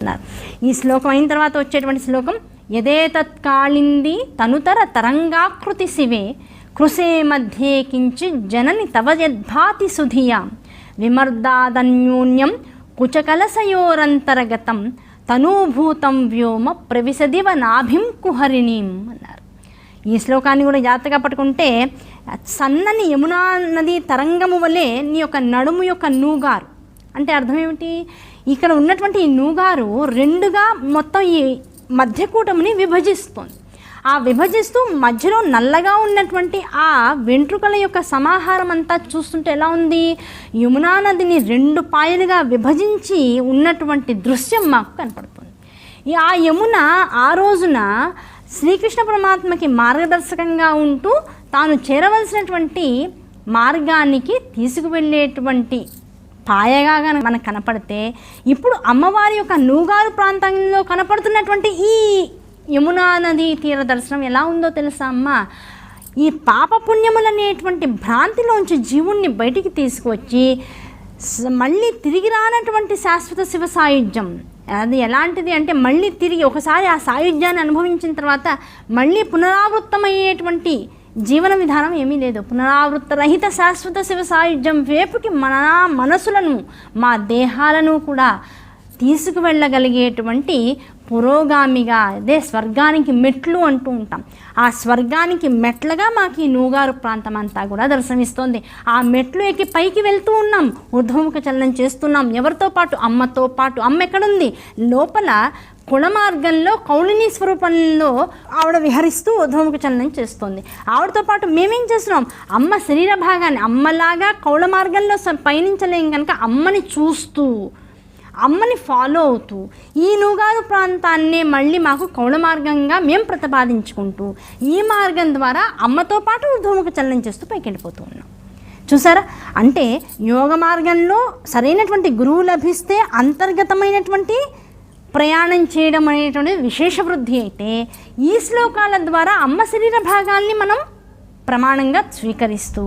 అన్నారు ఈ శ్లోకం అయిన తర్వాత వచ్చేటువంటి శ్లోకం యదే తత్కాళింది తనుతర తరంగాకృతి శివే కృసే మధ్యే కించి జనని తవ యద్భాతి సుధియాం విమర్దాదన్యూన్యం కుచకలసయోరంతరగతం తనూభూతం వ్యోమ ప్రవిశదివ నాభిం కుహరిణీం అన్నారు. ఈ శ్లోకాన్ని కూడా జాగ్రత్తగా పట్టుకుంటే సన్నని యమునా నది తరంగము వలె నీ యొక్క నడుము యొక్క నూగారు. అంటే అర్థం ఏమిటి? ఇక్కడ ఉన్నటువంటి ఈ నూగారు రెండుగా మొత్తం ఈ మధ్యకూటముని విభజిస్తుంది. ఆ విభజిస్తూ మధ్యలో నల్లగా ఉన్నటువంటి ఆ వెంట్రుకల యొక్క సమాహారం అంతా చూస్తుంటే ఎలా ఉంది? యమునా నదిని రెండు పాయలుగా విభజించి ఉన్నటువంటి దృశ్యం మాకు కనపడుతుంది. ఆ యమున ఆ రోజున శ్రీకృష్ణ పరమాత్మకి మార్గదర్శకంగా ఉంటూ తాను చేరవలసినటువంటి మార్గానికి తీసుకువెళ్ళేటువంటి పాయగా మనకు కనపడితే ఇప్పుడు అమ్మవారి యొక్క నూగారు ప్రాంతంలో కనపడుతున్నటువంటి ఈ యమునా నది తీర దర్శనం ఎలా ఉందో తెలుసా అమ్మ? ఈ పాపపుణ్యములనేటువంటి భ్రాంతిలోంచి జీవుణ్ణి బయటికి తీసుకువచ్చి మళ్ళీ తిరిగి రానటువంటి శాశ్వత శివ సాయుధ్యం. అది ఎలాంటిది అంటే మళ్ళీ తిరిగి ఒకసారి ఆ సాయుధ్యాన్ని అనుభవించిన తర్వాత మళ్ళీ పునరావృత్తమయ్యేటువంటి జీవన విధానం ఏమీ లేదు. పునరావృత్త రహిత శాశ్వత శివ సాయుధ్యం వేపుకి మన మనసులను మా దేహాలను కూడా తీసుకువెళ్ళగలిగేటువంటి పురోగామిగా అదే స్వర్గానికి మెట్లు అంటూ ఉంటాం. ఆ స్వర్గానికి మెట్లుగా మాకు ఈ నూగారు ప్రాంతం అంతా కూడా దర్శనమిస్తోంది. ఆ మెట్లు ఎక్కి పైకి వెళ్తూ ఉన్నాం. ఊర్ధ్వముఖ చలనం చేస్తున్నాం. ఎవరితో పాటు? అమ్మతో పాటు. అమ్మ ఎక్కడుంది? లోపల కుల మార్గంలో కౌళిని స్వరూపంలో ఆవిడ విహరిస్తూ ఉధముఖ చలనం చేస్తుంది. ఆవిడతో పాటు మేమేం చేస్తున్నాం? అమ్మ శరీర భాగాన్ని అమ్మలాగా కౌళ మార్గంలో స- పయనించలేం కనుక అమ్మని చూస్తూ అమ్మని ఫాలో అవుతూ ఈ నూగారు ప్రాంతాన్నే మళ్ళీ మాకు కౌళ మార్గంగా మేము ప్రతిపాదించుకుంటూ ఈ మార్గం ద్వారా అమ్మతో పాటు ఉద్భవముఖ చలనం చేస్తూ పైకి వెళ్ళిపోతూ ఉన్నాం. చూసారా? అంటే యోగ మార్గంలో సరైనటువంటి గురువు లభిస్తే అంతర్గతమైనటువంటి ప్రయాణం చేయడం అనేటువంటి విశేష వృద్ధి అయితే ఈ శ్లోకాల ద్వారా అమ్మ శరీర భాగాల్ని మనం ప్రమాణంగా స్వీకరిస్తూ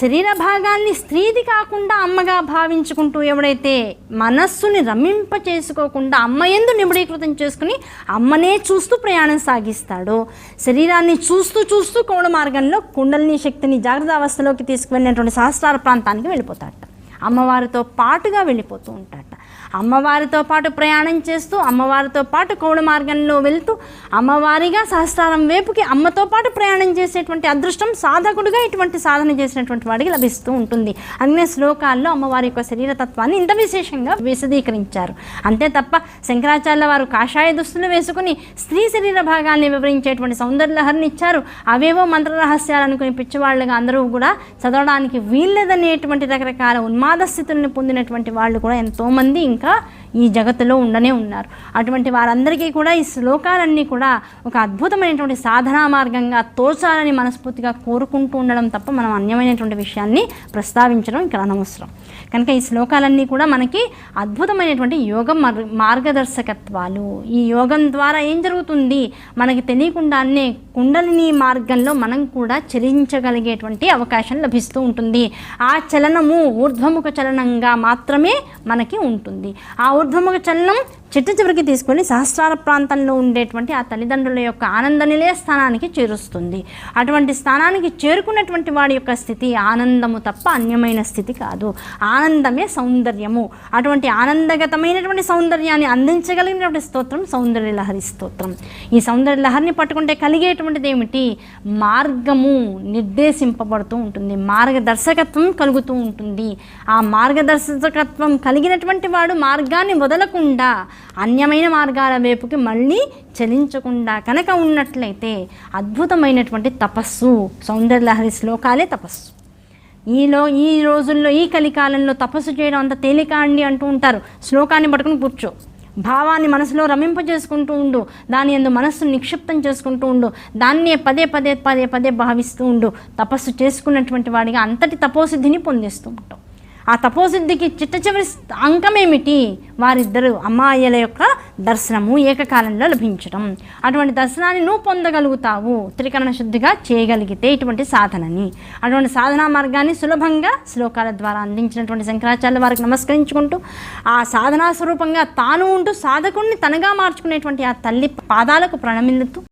శరీర భాగాల్ని స్త్రీది కాకుండా అమ్మగా భావించుకుంటూ ఎవడైతే మనస్సుని రమింప చేసుకోకుండా అమ్మ ఎందు నిబడీకృతం చేసుకుని అమ్మనే చూస్తూ ప్రయాణం సాగిస్తాడో. శరీరాన్ని చూస్తూ చూస్తూ కోడ మార్గంలో కుండలిని శక్తిని జాగ్రత్త అవస్థలోకి తీసుకువెళ్ళినటువంటి సహస్రార ప్రాంతానికి వెళ్ళిపోతాడు. అమ్మవారితో పాటుగా వెళ్ళిపోతూ ఉంటాడు. అమ్మవారితో పాటు ప్రయాణం చేస్తూ అమ్మవారితో పాటు కౌడ మార్గంలో వెళ్తూ అమ్మవారిగా సహస్రారం వైపుకి అమ్మతో పాటు ప్రయాణం చేసేటువంటి అదృష్టం సాధకుడుగా ఇటువంటి సాధన చేసినటువంటి వాడికి లభిస్తూ ఉంటుంది. అన్ని శ్లోకాల్లో అమ్మవారి యొక్క శరీరతత్వాన్ని ఇంత విశేషంగా విశదీకరించారు. అంతే తప్ప శంకరాచార్య వారు కాషాయ దుస్తులు వేసుకుని స్త్రీ శరీర భాగాన్ని వివరించేటువంటి సౌందర్యలహరిని ఇచ్చారు. అవేవో మంత్ర రహస్యాలు అనుకుని పిచ్చివాళ్ళుగా అందరూ కూడా చదవడానికి వీల్లేదనేటువంటి రకరకాల ఉన్మాద స్థితుల్ని పొందినటువంటి వాళ్ళు కూడా ఎంతోమంది इनका ఈ జగత్తులో ఉండనే ఉన్నారు. అటువంటి వారందరికీ కూడా ఈ శ్లోకాలన్నీ కూడా ఒక అద్భుతమైనటువంటి సాధనా మార్గంగా తోచాలని మనస్ఫూర్తిగా కోరుకుంటూ ఉండడం తప్ప మనం అన్యమైనటువంటి విషయాన్ని ప్రస్తావించడం ఇక్కడ అనవసరం. కనుక ఈ శ్లోకాలన్నీ కూడా మనకి అద్భుతమైనటువంటి యోగ మార్గదర్శకత్వాలు. ఈ యోగం ద్వారా ఏం జరుగుతుంది? మనకి తెలియకుండానే కుండలిని మార్గంలో మనం కూడా చలించగలిగేటువంటి అవకాశం లభిస్తూ ఉంటుంది. ఆ చలనము ఊర్ధ్వముఖ చలనంగా మాత్రమే మనకి ఉంటుంది. ఆ ఊర్ధ్వముఖ చలనం చిట్ట చివరికి తీసుకొని సహస్రార ప్రాంతంలో ఉండేటువంటి ఆ తల్లిదండ్రుల యొక్క ఆనంద నిలయ స్థానానికి చేరుస్తుంది. అటువంటి స్థానానికి చేరుకున్నటువంటి వాడి యొక్క స్థితి ఆనందము తప్ప అన్యమైన స్థితి కాదు. ఆనందమే సౌందర్యము. అటువంటి ఆనందగతమైనటువంటి సౌందర్యాన్ని అందించగలిగినటువంటి స్తోత్రం సౌందర్య లహరి స్తోత్రం. ఈ సౌందర్య లహరిని పట్టుకుంటే కలిగేటువంటిది ఏమిటి? మార్గము నిర్దేశింపబడుతూ ఉంటుంది. మార్గదర్శకత్వం కలుగుతూ ఉంటుంది. ఆ మార్గదర్శకత్వం కలిగినటువంటి వాడు మార్గాన్ని వదలకుండా అన్యమైన మార్గాల వైపుకి మళ్ళీ చలించకుండా కనుక ఉన్నట్లయితే అద్భుతమైనటువంటి తపస్సు సౌందర్యలహరి శ్లోకాలే తపస్సు. ఈలో ఈ రోజుల్లో ఈ కలికాలంలో తపస్సు చేయడం అంత తేలిక అండి అంటూ ఉంటారు. శ్లోకాన్ని పట్టుకుని కూర్చో. భావాన్ని మనసులో రమింపజేసుకుంటూ ఉండు. దాని ఎందు మనస్సును నిక్షిప్తం చేసుకుంటూ ఉండు. దాన్నే పదే పదే పదే పదే భావిస్తూ ఉండు. తపస్సు చేసుకున్నటువంటి వాడిగా అంతటి తపోసిద్ధిని పొందిస్తూ ఉంటాం ఆ తపోసిద్ధికి చిట్ట చివరి అంకమేమిటి? వారిద్దరు అమ్మాయిల యొక్క దర్శనము ఏకకాలంలో లభించడం అటువంటి దర్శనాన్ని నువ్వు పొందగలుగుతావు. త్రికరణ శుద్ధిగా చేయగలిగితే ఇటువంటి సాధనని. అటువంటి సాధనా మార్గాన్ని సులభంగా శ్లోకాల ద్వారా అందించినటువంటి శంకరాచార్య వారికి నమస్కరించుకుంటూ ఆ సాధనా స్వరూపంగా తాను ఉంటూ సాధకుణ్ణి తనగా మార్చుకునేటువంటి ఆ తల్లి పాదాలకు ప్రణమిల్లుతూ